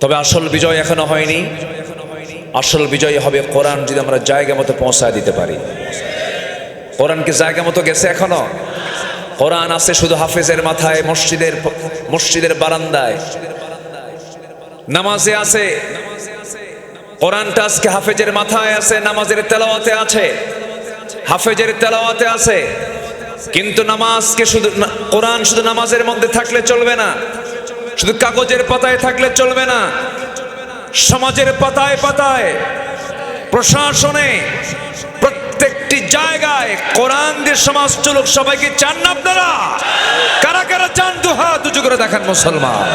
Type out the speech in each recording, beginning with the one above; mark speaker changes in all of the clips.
Speaker 1: তবে আসল বিজয় এখনও হয়নি। আসল বিজয় হবে কোরআন যদি আমরা জায়গা মতো পৌঁছায় দিতে পারি। কোরআন কি জায়গা মতো গেছে এখনও? কোরআন আছে শুধু হাফেজের মাথায়, মসজিদের মসজিদের বারান্দায়। নামাজে আছে। কোরআনটা আজকে হাফেজের মাথায় আছে, নামাজের তেলাওয়াতে আছে। হাফেজের তেলাওয়াতে আছে। কিন্তু নামাজকে শুধু কোরআন শুধু নামাজের মধ্যে থাকলে চলবে না। শুধু কাগজের পাতায় থাকলে চলবে না। সমাজের পাতায় পাতায়, প্রশাসনে, প্রত্যেকটি জায়গায় কোরআন দিয়ে সমাজ চলুক। সবাইকে চান না আপনারা? কারা কারা চান? দু হাত উঁচু করে দেখেন মুসলমান।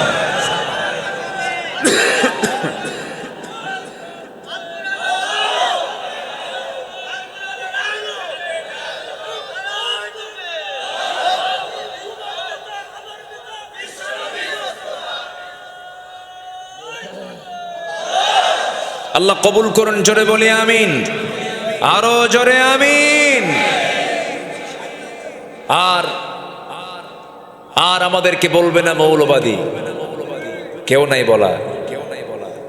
Speaker 1: আল্লাহ কবুল করুন, জোরে বলি আমিন। আরও জোরে আমিন। আর আর আমাদেরকে বলবে না মৌলবাদী। কেউ নাই বলা।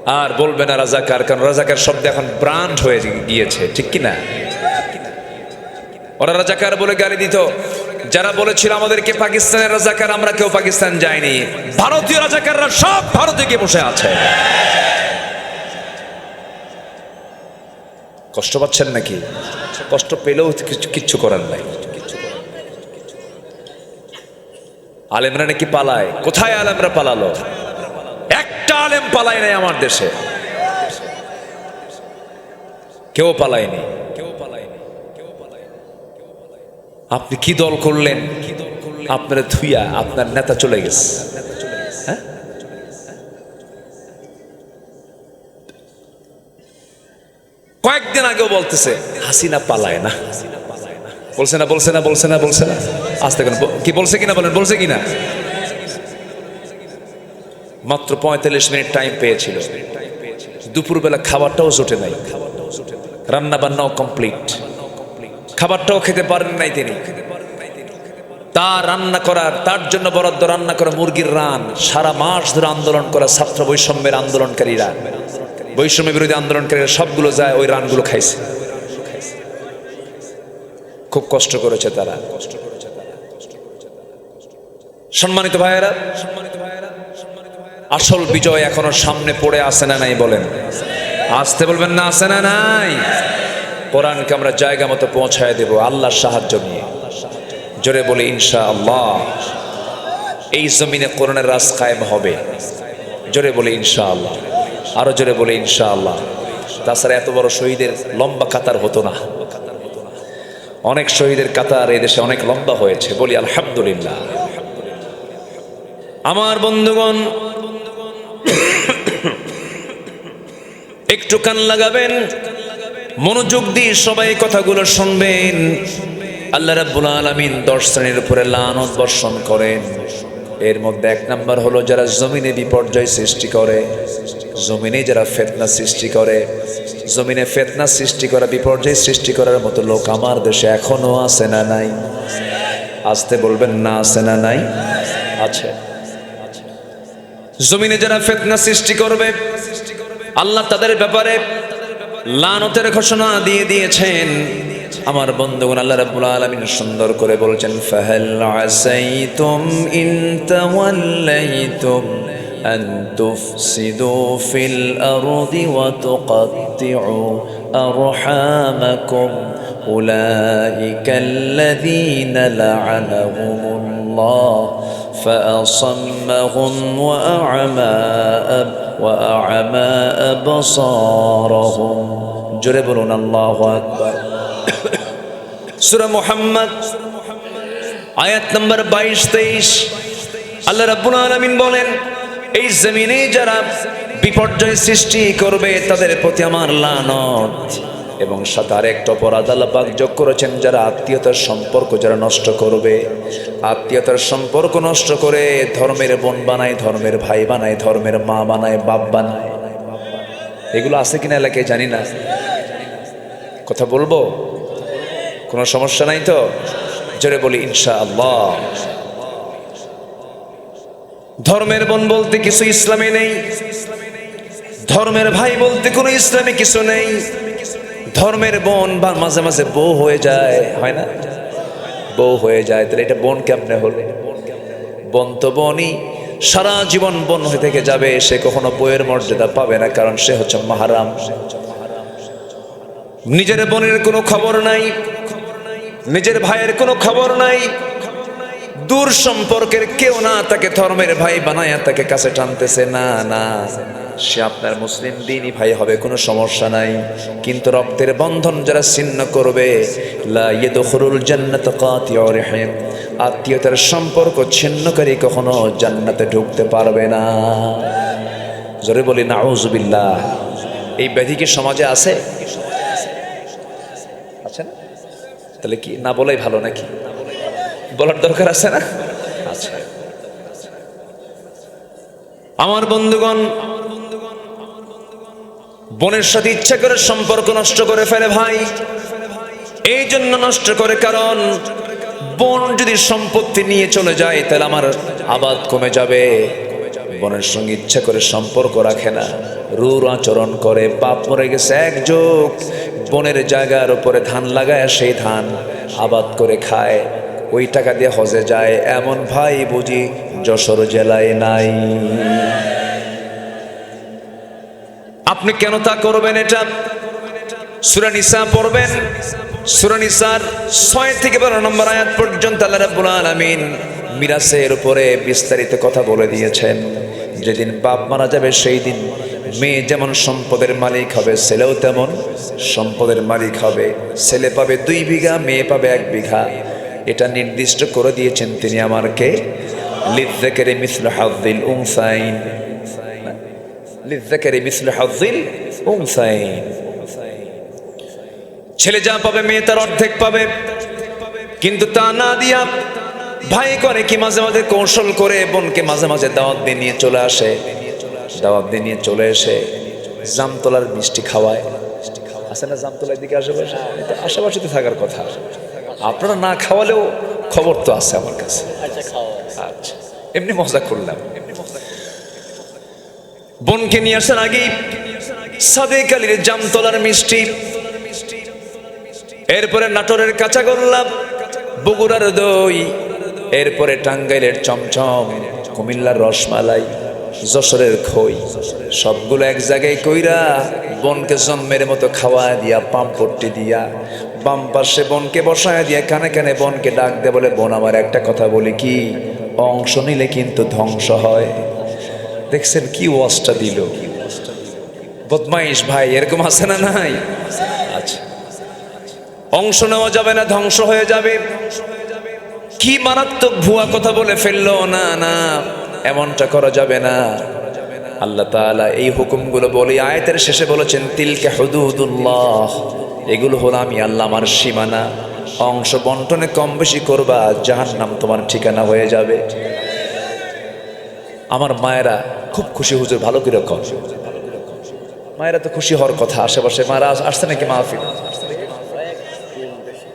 Speaker 1: আর বলবে না রাজাকার, কারণ রাজাকার শব্দ এখন ব্রান্ড হয়ে গিয়েছে, ঠিক কি না ওরা রাজাকার বলে গালি দিত। যারা বলেছিল আমাদেরকে পাকিস্তানের রাজাকার, আমরা কেউ পাকিস্তান যাইনি। ভারতীয় রাজাকাররা সব ভারতে গিয়ে বসে আছে। কষ্ট পাচ্ছেন নাকি? কষ্ট পেলেও কিছু- কিচ্ছু করার নাই। আলেমরা নাকি পালায়। কোথায় আলেমরা পালালো? একটা আলেম পালায় নাই আমার দেশে। কেউ পালায়নি। কেউ পালায়নি কেউ পালায়নি আপনি কি দল করলেন? আপনার থুইয়া আপনার নেতা চলে গেছে। হ্যাঁ? কয়েকদিন আগেও বলতেছে, হাসিনা পালায় না। বলছে না বলছে না বলছে না বলছে না। আসতে কি বলছে কিনা বলেন, বলছে কিনা? মাত্র পঁয়তাল্লিশ মিনিট টাইম পেয়েছিল। দুপুরবেলা খাবারটাও জোটে নাই। রান্না বান্নাও কমপ্লিট খাবারটাও খেতে পারেন নাই তিনি। তার রান্না করার, তার জন্য বরাদ্দ রান্না করা মুরগির রান। সারা মাস ধরে আন্দোলন করা ছাত্র বৈষম্যের আন্দোলনকারীরা। বৈষম্য বিরোধী আন্দোলনকারীরা সবগুলো যায়, ওই রানগুলো খাইছে। খুব কষ্ট করেছে তারা। কষ্ট করেছে তারা সম্মানিত ভাইয়েরা সম্মানিত ভাইয়েরা আসল বিজয় এখনও সামনে পড়ে আসে না নাই বলেন। আসতে বলবেন না আসে না নাই? কোরআনকে আমরা জায়গা মতো পৌঁছায় দেব, আল্লাহর সাহায্য নিয়ে। জোরে বলে ইনশা আল্লাহ এই জমিনে কোরআনের রাস কায়েম হবে। জোরে বলে ইনশা আল্লাহ আরও জোরে বলে ইনশা আল্লাহ তাছাড়া এত বড় শহীদের লম্বা কাতার হতো না। অনেক শহীদের কাতার দেশে অনেক লম্বা হয়েছে। বলি, আলহামদুলিল্লাহ। আমার বন্ধুগণ, একটু কান লাগাবেন, মনোযোগ দিয়ে সবাই কথাগুলো শুনবেন। আল্লাহ রাব্বুল আলামিন দশ শ্রেণির উপরে লানত বর্ষণ করেন। এর মধ্যে এক নাম্বার হলো যারা জমিনে বিপর্যয় সৃষ্টি করে, জমিনে যারা ফেতনা সৃষ্টি করে, জমিনে ফেতনা সৃষ্টি করা, বিপর্যয় সৃষ্টি করার মতো লোক আমার দেশে এখনও আছে না নাই? আসতে বলবেন না আছে না নাই? আছে। জমিনে যারা ফেতনা সৃষ্টি করবে, আল্লাহ তাদের ব্যাপারে লানতের ঘোষণা দিয়ে দিয়েছেন। আমার বন্ধুগণ আল্লাহ রাব্বুল আলামিন সুন্দর করে বলছেন ফাহাল আসাইতুম ইন তাওয়াল্লাইতুম আন তুফসিদু ফিল আরদি ওয়া তুকাত্তিউ আরহামাকুম أولئك الذين لعنهم الله فأصمهم وأعمى أب وأعمى أبصارهم جربنا الله أكبر সুরা মোহাম্মদ, আয়াত নম্বর বাইশ, তেইশ। আল্লাহ রব্বুল আলমিন বলেন, এই জমিনে যারা বিপর্যয় সৃষ্টি করবে, তাদের প্রতি আমার লানত। এবং সাথে আরেকটা অপরাধ আল্লাপাক যোগ করেছেন, যারা আত্মীয়তার সম্পর্ক যারা নষ্ট করবে, আত্মীয়তার সম্পর্ক নষ্ট করে ধর্মের বোন বানায়, ধর্মের ভাই বানায়, ধর্মের মা বানায়, বাপ বানায়। এগুলো আছে কিনা এলাকায় জানি না। কথা বলব? কোনো সমস্যা নাই তো? জোরে বলি ইনশা আল্লাহ ধর্মের বোন বলতে কিছু ইসলামে নেই, ধর্মের ভাই বলতে কোনো ইসলামে কিছু নেই। ধর্মের বোন বা মাঝে মাঝে বউ হয়ে যায়, হয় না? বউ হয়ে যায়, তাহলে এটা বোন কেমনে হলো? বোন তো বোনই, সারা জীবন বোন হয়ে থেকে যাবে, সে কখনো বইয়ের মর্যাদা পাবে না, কারণ সে হচ্ছে মাহারাম। নিজের বোনের কোনো খবর নাই নিজের ভাইয়ের কোনো খবর নাই। দূর সম্পর্কের কেউ না তাকে ধর্মের ভাই বানায় তাকে কাছে টানতেছে। না না, সে আপনার মুসলিম দিনই ভাই হবে, কোনো সমস্যা নাই। কিন্তু রক্তের বন্ধন যারা ছিন্ন করবে আত্মীয়তার সম্পর্ক ছিন্নকারী কখনো জান্নাতে ঢুকতে পারবে না। জোরে বলি, নাউজুবিল্লাহ। এই ব্যাধি কি সমাজে আছে না তাহলে কি? না বলাই ভালো নাকি? বলার দরকার আছে না? আচ্ছা। আমার বন্ধুগণ, বোনের সাথে ইচ্ছা করে সম্পর্ক নষ্ট করে ফেলে ভাই। এই জন্য নষ্ট করে কারণ, বোন যদি সম্পত্তি নিয়ে চলে যায়, তাহলে আমার আবাদ কমে যাবে। বোনের সঙ্গে ইচ্ছা করে সম্পর্ক রাখে না। রুর আচরণ করে, বাপ মরে গেছে, এক যোগ। বোনের জায়গার উপরে ধান লাগায়, সেই ধান আবাদ করে খায়। ওই টাকা দিয়ে হজে যায়। এমন ভাই বুঝি যশোর জেলায় নাই। আপনি কেন তা করবেন এটা? সুরানিসা পড়বেন। সুরানিসার ছয় থেকে বারো নম্বর আয়াত পর্যন্ত আল্লাহ মিরাসের উপরে বিস্তারিত কথা বলে দিয়েছেন। যেদিন বাপ মারা যাবে, সেই দিন মেয়ে যেমন সম্পদের মালিক হবে, ছেলেও তেমন সম্পদের মালিক হবে। ছেলে পাবে দুই বিঘা, মেয়ে পাবে এক বিঘা। এটা নির্দিষ্ট করে দিয়েছেন তিনি আমারকে। লিদ্দাকেরে মিসল হাদ্দিল উংসাইন লিদ্দাকেরে মিসল হাদ্দিল উংসাইন ছেলে যা পাবে, মেয়ে তার অর্ধেক পাবে। কিন্তু তা না দিয়া ভাই করে কি মাঝে মাঝে কৌশল করে বোনকে মাঝে মাঝে দাওয়াত দিয়ে নিয়ে চলে আসে। দাওয়াত দিয়ে নিয়ে চলে এসে জামতলার মিষ্টি খাওয়ায়। আছে না জামতলার দিকে আশেপাশে? এটা আশেপাশে তো থাকার কথা। আপনারা না খাওয়ালেও খবর তো আছে আমার কাছে। আচ্ছা এমনি মজা করলাম। বোনকে নিয়ে আসার আগেই সাদেক আলীর জামতলার মিষ্টি। এরপরে নাটোরের কাঁচা গোল্লাপ বগুড়ার দই এরপরে টাঙ্গাইলের চমচম কুমিল্লার রসমালাই। যশোরের খই। সবগুলো এক জায়গায় কইরা বনকে জন্মের মতো খাওয়া দিয়া পাম্পট্টি দিয়া, বাম পাশে বনকে বসায় দিয়া, কানে কানে বনকে ডাক দে বলে, বোন, আমার একটা কথা বলি কি? অংশ নিলে কিন্তু ধ্বংস হয়। দেখছেন কি ওয়াজটা দিল। বদমাইশ ভাই, এরকম আছে না নাই? আচ্ছা। অংশ নেওয়া যাবে না, ধ্বংস হয়ে যাবে। কি মারাত্মক ভুয়া কথা বলে ফেলল? না না। এমনটা করা যাবে না। আল্লাহ তাআলা এই হুকুমগুলো বলে আয়াতের শেষে বলেছেন, তিলকে হুদুদুল্লাহ এগুলো হলো আমি, আল্লাহ আমার সীমানা। অংশ বন্টনে কম বেশি করবা যাহার নাম তোমার ঠিকানা হয়ে যাবে। আমার মায়েরা খুব খুশি, হুজুর ভালো করে কর মায়েরা তো খুশি হওয়ার কথা, আশেপাশে মায়েরা আস- আসছে নাকি মাহফিল?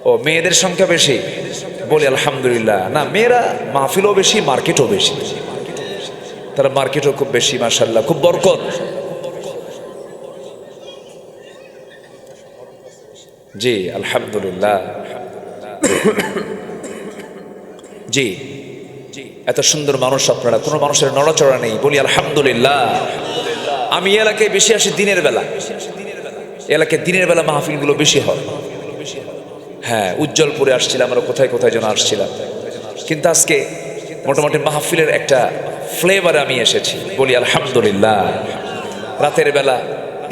Speaker 1: ও, মেয়েদের সংখ্যা বেশি। বলি, আলহামদুলিল্লাহ না, মেয়েরা মাহফিলও বেশি, মার্কেটও বেশি। তারা মার্কেটও খুব বেশি মার্শাল্লাহ খুব বরকত। জি, আলহামদুলিল্লাহ। জি, এত সুন্দর মানুষ আপনারা, কোনো মানুষের নড়াচড়া নেই, বলি আলহামদুলিল্লাহ। আমি এলাকায় বেশি আসি দিনের বেলা। এলাকায় দিনের বেলা মাহফিলগুলো বেশি হয়। হ্যাঁ উজ্জ্বলপুরে আসছিলাম, আমরা কোথায় কোথায় যেন আসছিলাম। কিন্তু আজকে মোটামুটি মাহফিলের একটা ফ্লেভারে আমি এসেছি। বলি, আলহামদুলিল্লাহ। রাতের বেলা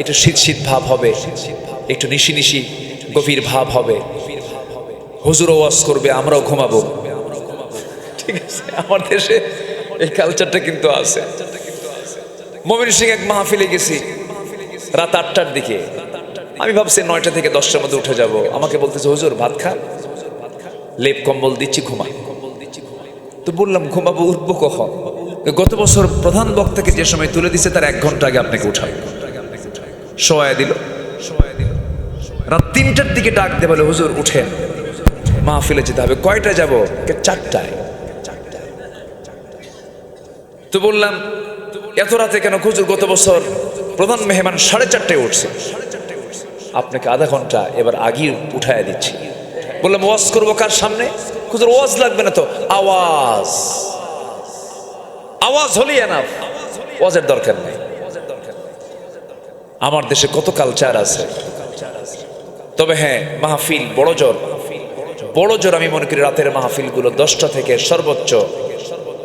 Speaker 1: একটু শীত শীত ভাব হবে, একটু নিশি নিশি গভীর ভাব হবে। হুজুর ওয়াজ করবে, আমরাও ঘুমাবো। ঠিক আছে, আমার দেশে এই কালচারটা কিন্তু আছে। মমিন সিং এক মাহফিলে গেছি, রাত আটটার দিকে। আমি ভাবছি নয়টা থেকে দশটার মধ্যে উঠে যাব। আমাকে বলতেছে, হুজুর, ভাত খা। লেপ কম্বল দিচ্ছি, ঘুমা। তো বললাম, ঘুমাবো, উঠবো কখন? গত বছর প্রধান বক্তাকে যে সময় তুলে দিছে, তার এক ঘণ্টা আগে আপনাকে উঠাই। সোয়া দিল। রাত তিনটার দিকে ডাক দে বলে, হুজুর, উঠেন। মাহফিলে যেতে হবে। কয়টা যাব? চারটায়। তো বললাম, এত রাতে কেন হুজুর, গত বছর প্রধান মেহমান সাড়ে চারটায় উঠছে। আপনাকে আধা ঘণ্টা এবার আগেই উঠায় দিচ্ছি। বললাম, ওয়াজ করব কার সামনে? খুঁজুর ওয়াজ লাগবে না তো। আওয়াজ। আওয়াজ হলেই এনাফ ওয়াজের দরকার নেই। আমার দেশে কত কালচার আছে। তবে হ্যাঁ মাহফিল বড় জোর। বড় জোর আমি মনে করি রাতের মাহফিলগুলো দশটা থেকে সর্বোচ্চ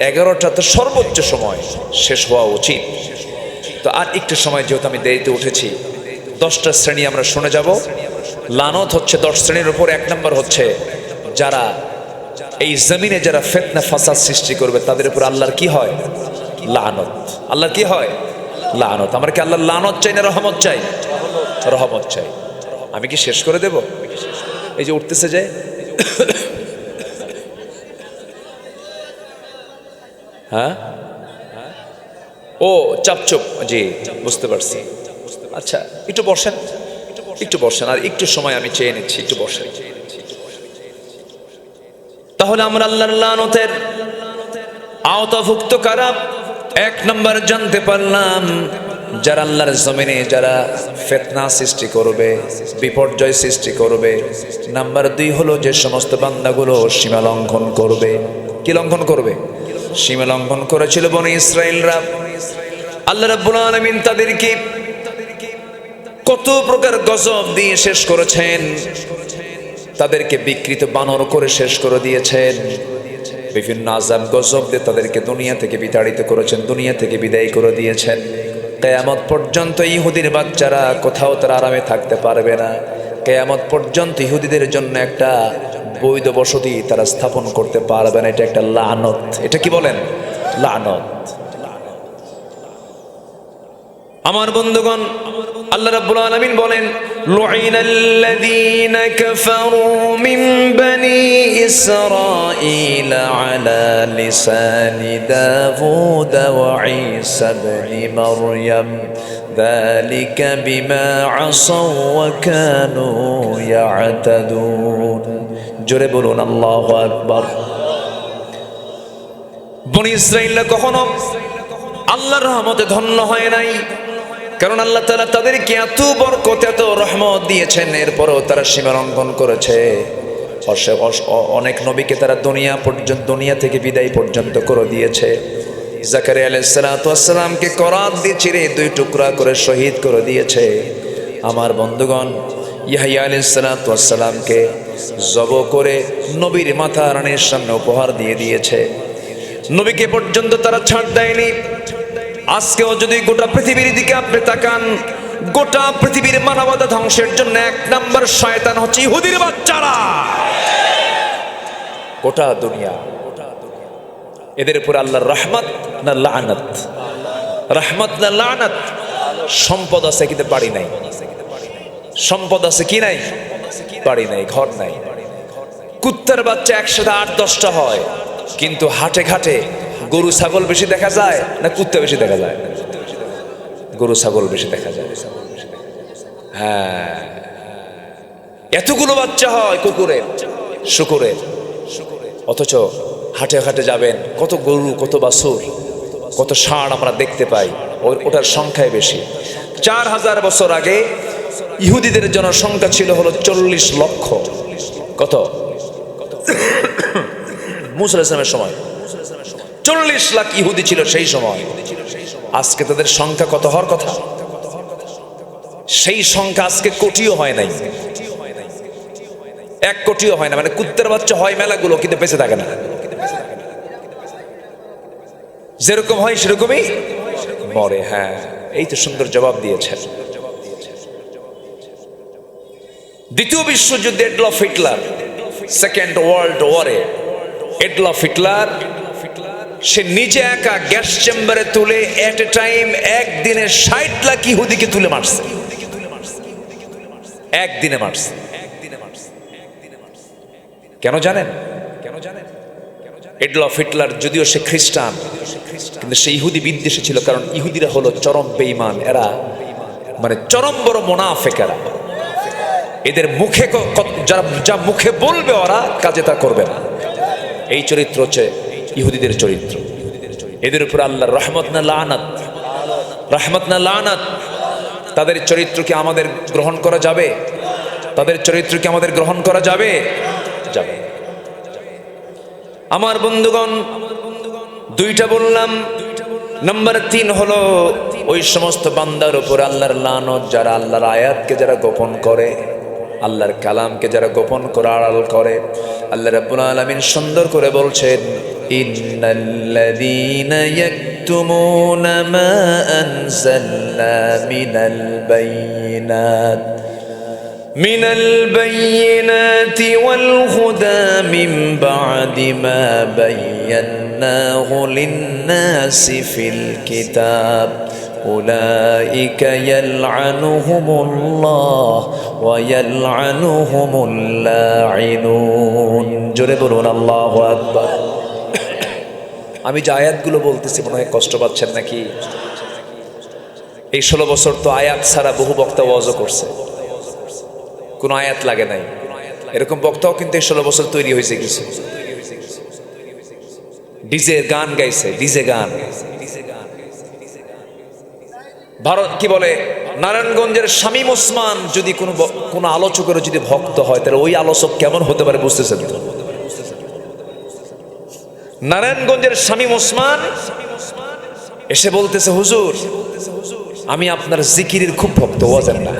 Speaker 1: এগারোটা তো সর্বোচ্চ সময় শেষ হওয়া উচিত। তো আর একটু সময় যেহেতু আমি দেরিতে উঠেছি, দশটা শ্রেণি আমরা শুনে যাব। লানত হচ্ছে দশ শ্রেণির উপর, এক নম্বর হচ্ছে যারা এই জমিনে যারা ফেতনা, ফাসাদ সৃষ্টি করবে, তাদের উপর আল্লাহর কি হয়? লানত। আল্লাহর কি হয়? লানত। আমরা কি আল্লাহর লানত চাই না রহমত চাই? রহমত চাই। আমি কি শেষ করে দেব? এই যে উঠতেছে যে। হ্যাঁ? ও, চাপচুপ। জি, বুঝতে পারছি। আচ্ছা একটু বসেন। একটু বসেন। আর একটু সময় আমি চেয়ে নিচ্ছি, একটু বসেন। তাহলে আমরা আল্লাহর আওতাভুক্ত কারা? এক নম্বর জানতে পারলাম, যারা আল্লাহর জমিনে যারা ফেতনা সৃষ্টি করবে, বিপর্যয় সৃষ্টি করবে, নাম্বার দুই হলো যে সমস্ত বান্দাগুলো সীমা লঙ্ঘন করবে। কি লঙ্ঘন করবে? সীমা লঙ্ঘন করেছিল বনে ইসরায়েলরা আল্লাহ রাব্বুল আলামিন তাদেরকে কত প্রকার গজব দিয়ে শেষ করেছেন। তাদেরকে বিকৃত বানর করে শেষ করে দিয়েছেন। বিভিন্ন আজাব গজব দিয়ে তাদেরকে দুনিয়া থেকে বিতাড়িত করেছেন, দুনিয়া থেকে বিদায় করে দিয়েছেন। কেয়ামত পর্যন্ত ইহুদির বাচ্চারা কোথাও তারা আরামে থাকতে পারবে না। কেয়ামত পর্যন্ত ইহুদিদের জন্য একটা বৈধ বসতি তারা স্থাপন করতে পারবে না। এটা একটা লানত। এটা কি বলেন? লানত। আমার বন্ধুগণ, আল্লাহ রাব্বুল আলামিন বলেন লুইনাল্লাযীনা কাফারু মিন বানি ইসরাঈল আলা লিসানি দাউদ ওয়া ঈসা ইবনে মারইয়াম ذلك بما عصوا وكانوا يعتدون জোরে বলুন আল্লাহু আকবার বনি ইসরাইলরা কখনো আল্লাহর রহমতে ধন্য হয় নাই কারণ আল্লাহ তালা তাদেরকে এত বরকত, এত রহমত দিয়েছেন, এরপরও তারা সীমা লঙ্ঘন করেছে। অনেক নবীকে তারা দুনিয়া পর্যন্ত, দুনিয়া থেকে বিদায় পর্যন্ত করে দিয়েছে। জাকারি আলাইসালামকে করাত দিয়ে চিরে দুই টুকরা করে শহীদ করে দিয়েছে। আমার বন্ধুগণ, ইয়াহিয়া আলাইসালামকে জব করে নবীর মাথা রানীর সামনে উপহার দিয়ে দিয়েছে। নবীকে পর্যন্ত তারা ছাড় দেয়নি। আজকেও যদি গোটা পৃথিবীর দিকে আপনি তাকান, গোটা পৃথিবীর মানবতা ধ্বংসের জন্য এক নাম্বার শয়তান হচ্ছে ইহুদির বাচ্চারা। গোটা দুনিয়া, এদের উপর আল্লাহর রহমত না লানত? রহমত না লানত? সম্পদ আছে কিন্তু বাড়ি নাই। সম্পদ আছে কি নাই? বাড়ি নাই, ঘর নাই। কুত্তার বাচ্চা একসাথে আট, দশটা হয়, কিন্তু হাটে ঘাটে গরু, ছাগল বেশি দেখা যায় না কুত্তা বেশি দেখা যায়? গরু, ছাগল বেশি দেখা যায়। হ্যাঁ। এতগুলো বাচ্চা হয় কুকুরের শুকুরের অথচ হাটে হাটে যাবেন, কত গরু, কত বাছুর, কত ষাঁড় আমরা দেখতে পাই ওটার সংখ্যায় বেশি। চার হাজার বছর আগে ইহুদিদের জনসংখ্যা ছিল হলো চল্লিশ লক্ষ। কত? মুসা ইসলামের সময়। চল্লিশ লাখ ইহুদি ছিল সেই সময়। আজকে তাদের সংখ্যা কত হওয়ার কথা? সেই সংখ্যা আজকে কোটিও হয় নাই। এক কোটিও হয় না মানে কুত্তের বাচ্চা হয় মেলাগুলো, কিন্তু বেঁচে থাকে না। যেরকম হয় সেরকমই মরে হ্যাঁ। এই তো সুন্দর জবাব দিয়েছেন দ্বিতীয় বিশ্বযুদ্ধে এডলফ হিটলার, সেকেন্ড ওয়ার্ল্ড ওয়ারে, এডলফ হিটলার সে নিজে একা গ্যাস চেম্বারে তুলে এট এ টাইম একদিনে ষাট লাখ ইহুদিকে তুলে মারছে। একদিনে মারছে। কেন জানেন? কেন জানেন এডলফ হিটলার যদিও সে খ্রিস্টান, কিন্তু সে ইহুদি বিদ্বেষে ছিল, কারণ ইহুদিরা হলো চরম বেঈমান, এরা মানে চরম বড় মোনাফেকেরা। এদের মুখে যারা যা মুখে বলবে ওরা, কাজে তা করবে না। এই চরিত্র হচ্ছে ইহুদিদের চরিত্র। এদের উপর আল্লাহর রহমত না লানাত? রহমত না লানাত? তাদের চরিত্রকে আমাদের গ্রহণ করা যাবে? তাদের চরিত্র কি আমাদের গ্রহণ করা যাবে? যাবে। আমার বন্ধুগণ, দুইটা বললাম। নাম্বার তিন হলো, ওই সমস্ত বান্দার উপর আল্লাহর লানত, যারা আল্লাহর আয়াতকে যারা গোপন করে, আল্লাহর কালামকে যারা গোপন করে, আড়াল করে, আল্লাহ রাব্বুল আলামিন সুন্দর করে বলছেন إن الذين يكتمون ما أنزلنا من البينات من البينات والهدى من بعد ما بيناه للناس في الكتاب. أولئك يلعنهم الله ويلعنهم اللاعنون. جربنا الله أكبر. আমি যে আয়াতগুলো বলতেছি, মনে হয় কষ্ট পাচ্ছেন নাকি? এই ষোলো বছর তো আয়াত ছাড়া বহু বক্তা ওয়াজও করছে। কোনো আয়াত লাগে নাই। এরকম বক্তাও কিন্তু এই ষোলো বছর তৈরি হয়েছে কিছু। ডিজে গান গাইছে, ডিজে গান। ভারত কি বলে? নারায়ণগঞ্জের শামীম ওসমান যদি কোনো কোনো আলোচকের যদি ভক্ত হয়, তাহলে ওই আলোচক কেমন হতে পারে বুঝতেছেন নারায়ণগঞ্জের শামীম ওসমান এসে বলতেছে, হুজুর, আমি আপনার জিকিরের খুব ভক্ত ওয়াজেন না।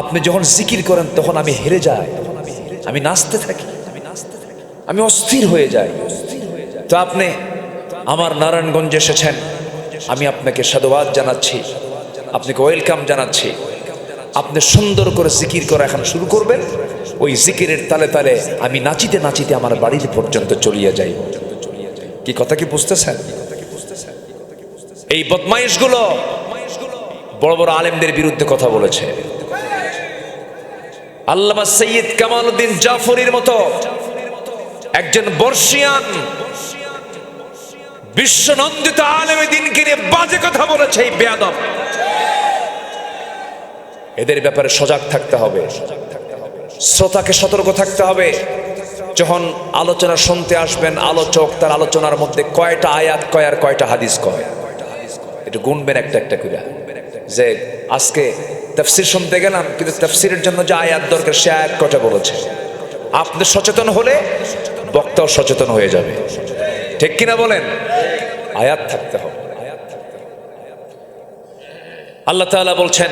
Speaker 1: আপনি যখন জিকির করেন তখন আমি হেরে যাই, আমি নাচতে থাকি, আমি অস্থির হয়ে যাই। তো আপনি আমার নারায়ণগঞ্জে এসেছেন, আমি আপনাকে সাধুবাদ জানাচ্ছি, আপনাকে ওয়েলকাম জানাচ্ছি। আপনি সুন্দর করে জিকির করা এখন শুরু করবেন। ওই জিকিরের তালে তালে আমি নাচিতে নাচিতে আমার বাড়ির পর্যন্ত চলিয়ে যাই। কি কথা কি বুঝতেছেন? এই বদমাইশগুলো বড় বড় আলেমদের বিরুদ্ধে কথা বলেছে। আল্লামা সৈয়দ কামাল উদ্দিন জাফরির মতো একজন বর্ষিয়ান, বিশ্বনন্দিত আলেমে দিনকে নিয়ে বাজে কথা বলেছে এই বেয়াদব। এদের ব্যাপারে সজাগ থাকতে হবে। শ্রোতাকে সতর্ক থাকতে হবে। যখন আলোচনা শুনতে আসবেন, আলোচক তার আলোচনার মধ্যে কয়টা আয়াত কয় আর কয়টা হাদিস কয়? একটু গুনবেন একটা একটা করে। যে আজকে তফসির শুনতে গেলাম, কিন্তু তফসিরের জন্য যে আয়াত দরকার, সে আয়াত কটা বলেছে? আপনি সচেতন হলে বক্তাও সচেতন হয়ে যাবে। ঠিক কিনা বলেন? আয়াত থাকতে হবে। আল্লাহ তাআলা বলছেন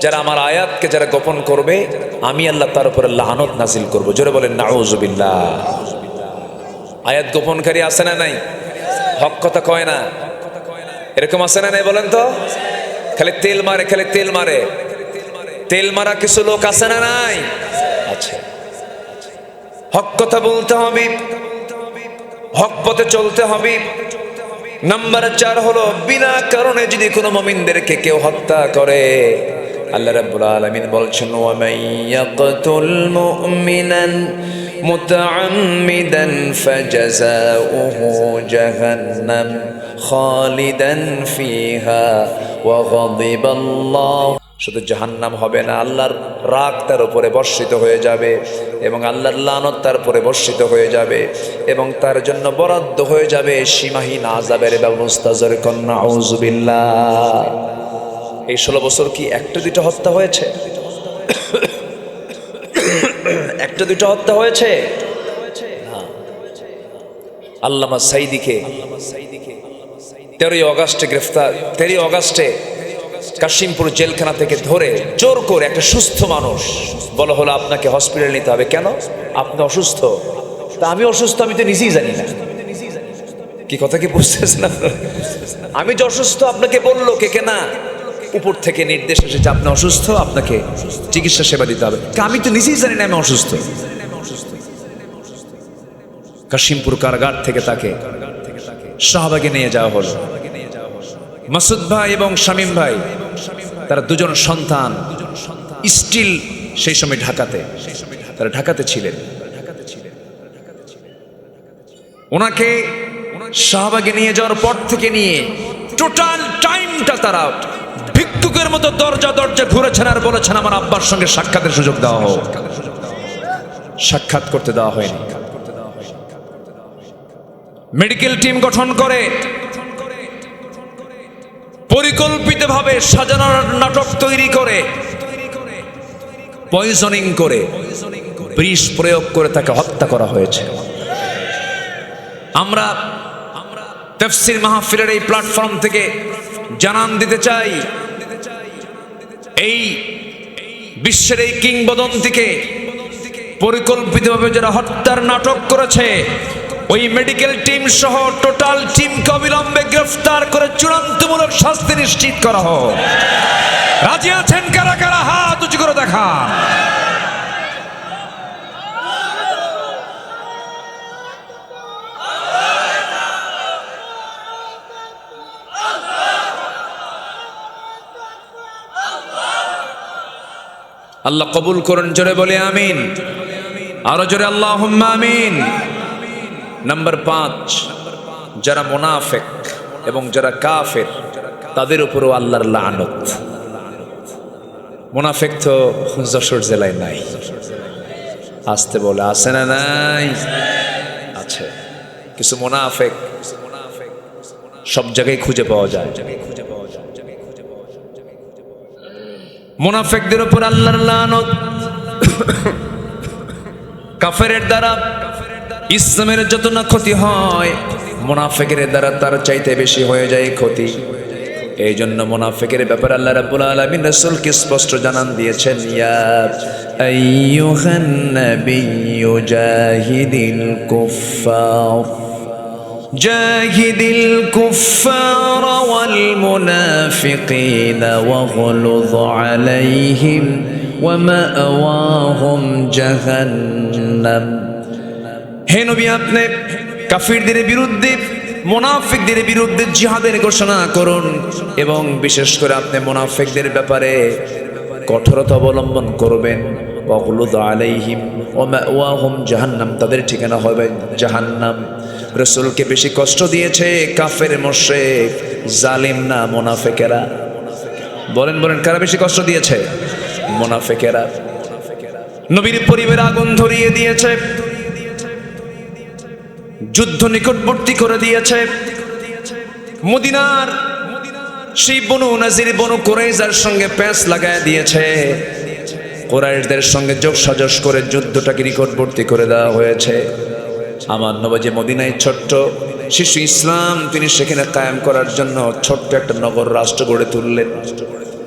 Speaker 1: যারা আমার আয়াতকে যারা গোপন করবে, আমি আল্লাহ তার উপরে লাহানত নাজিল করব। জোরে বলেন নাউজুবিল্লাহ আয়াত গোপনকারী আছে না নাই? হক কথা কয় না? এরকম আছে না নাই বলেন তো? খালি তেল মারে, খালি তেল মারে। তেল মারা কিছু লোক আছে না নাই? আচ্ছা হক কথা বলতে হবে। হক পথে চলতে হবে। নাম্বার চার হলো, বিনা কারণে যদি কোনো মমিনদেরকে কেউ হত্যা করে আল্লাহ রাব্বুল আলামিন বলছেন ওয়া মান ইয়াকতুল মুমিনান মুতাআম্মিদান ফাজাযাউহু জাহান্নাম খালিদান ফিহা ওয়া গাদিবাল্লাহু শুধু জাহান্নাম হবে না, আল্লাহর রাগ তার উপরে বর্ষিত হয়ে যাবে এবং আল্লাহর লানত তার উপরে বর্ষিত হয়ে যাবে এবং তার জন্য বরাদ্দ হয়ে যাবে সীমাহীন আজাবের ব্যবস্থা। জোরে কন্যা এই ষোলো বছর কি একটা দুটো হত্যা হয়েছে? একটা দুটো হত্যা হয়েছে? আল্লামা সাইদিকে তেরোই অগাস্টে গ্রেফতার, তেরোই অগাস্টে কাশিমপুর জেলখানা থেকে ধরে জোর করে একটা সুস্থ মানুষ বলা হলো, আপনাকে হসপিটাল নিতে হবে। কেন? আপনি অসুস্থ। তা আমি অসুস্থ, আমি তো নিজেই জানি না। কি কথা কি বুঝতেছেন? আমি যে অসুস্থ, আপনাকে বলল কে কে না? উপর থেকে নির্দেশ এসেছে আপনি অসুস্থ, আপনাকে চিকিৎসা সেবা দিতে হবে। আমি তো নিজেই জানি না আমি অসুস্থ। কাশিমপুর কারাগার থেকে তাকে শাহবাগে নিয়ে যাওয়া হলো। মাসুদ ভাই এবং শামীম ভাই, তারা দুজন সন্তান। স্টিল সেই সময় ঢাকাতে, তারা ঢাকাতে ছিলেন। ওনাকে শাহবাগে নিয়ে যাওয়ার পর থেকে নিয়ে টোটাল টাইমটা তারা ভিক্ষুকের মতো দরজা দরজা ঘুরেছেন আর বলেছেন, আমার আব্বার সঙ্গে সাক্ষাতের সুযোগ দেওয়া হোক। সাক্ষাৎ করতে দেওয়া হয়নি। মেডিকেল টিম গঠন করে পরিকল্পিতভাবে সাজানোর নাটক তৈরি করে পয়জনিং করে, বিষ প্রয়োগ করে তাকে হত্যা করা হয়েছে। আমরা তফসির মাহফিলের এই প্ল্যাটফর্ম থেকে জানান দিতে চাই এই বিশ্বের এই কিংবদন্তিকে পরিকল্পিতভাবে যারা হত্যার নাটক করেছে, ওই মেডিকেল টিম সহ টোটাল টিমকে অবিলম্বে গ্রেফতার করে চূড়ান্তমূলক শাস্তি নিশ্চিত করা হোক। রাজি আছেন কারা কারা? হাত উঁচু করে দেখা আল্লাহ কবুল করুন, জোরে বলে আমিন। আরও জোরে আল্লাহ আমিন। নাম্বার পাঁচ, যারা মোনাফেক এবং যারা কাফের, তাদের উপরও আল্লাহর লানত। মোনাফেক তো যশোর জেলায় নাই। আসতে বলে আসে না নাই? আছে। কিছু মোনাফেক সব জায়গায় খুঁজে পাওয়া যায়। মোনাফেকদের উপর আল্লাহর কাফেরের দ্বারা ইসলামের যত না ক্ষতি হয়, মোনাফেকের দ্বারা তার চাইতে বেশি হয়ে যায় ক্ষতি। এই জন্য মোনাফেকের ব্যাপারে আল্লাহ রাব্বুল আলামিন রাসূলকে স্পষ্ট জানান দিয়েছেন, ইয়া আইয়ুহান নাবিয়্যু জাহিদিল جاهد الكفار والمنافقين واغلظ عليهم ومأواهم جهنم হে নবী আপনি কাফিরদের বিরুদ্ধে মোনাফিকদের বিরুদ্ধে জিহাদের ঘোষণা করুন এবং বিশেষ করে আপনি মোনাফিকদের ব্যাপারে কঠোরতা অবলম্বন করবেন আলাইহিম ওয়া মাওয়াহুম জাহান্নাম। তাদের ঠিকানা হবে জাহান্নাম। রসুলকে বেশি কষ্ট দিয়েছে কাফের মোশেক জালিম না মোনাফেকেরা। বলেন বলেন, কারা বেশি কষ্ট দিয়েছে? মোনাফেকেরা। নবীর পরিবার আগুন ধরিয়ে দিয়েছে। যুদ্ধ নিকটবর্তী করে দিয়েছে। মদিনার সেই বনু নাজির, বনু কোরাইজার সঙ্গে প্যাঁচ লাগায় দিয়েছে। কোরাইশদের সঙ্গে যোগ সাজস করে যুদ্ধটাকে নিকটবর্তী করে দেওয়া হয়েছে। আমার নবাজে মদিনায় ছোট্ট শিশু ইসলাম, তিনি সেখানে কায়েম করার জন্য ছোট্ট একটা নগর রাষ্ট্র গড়ে তুললেন।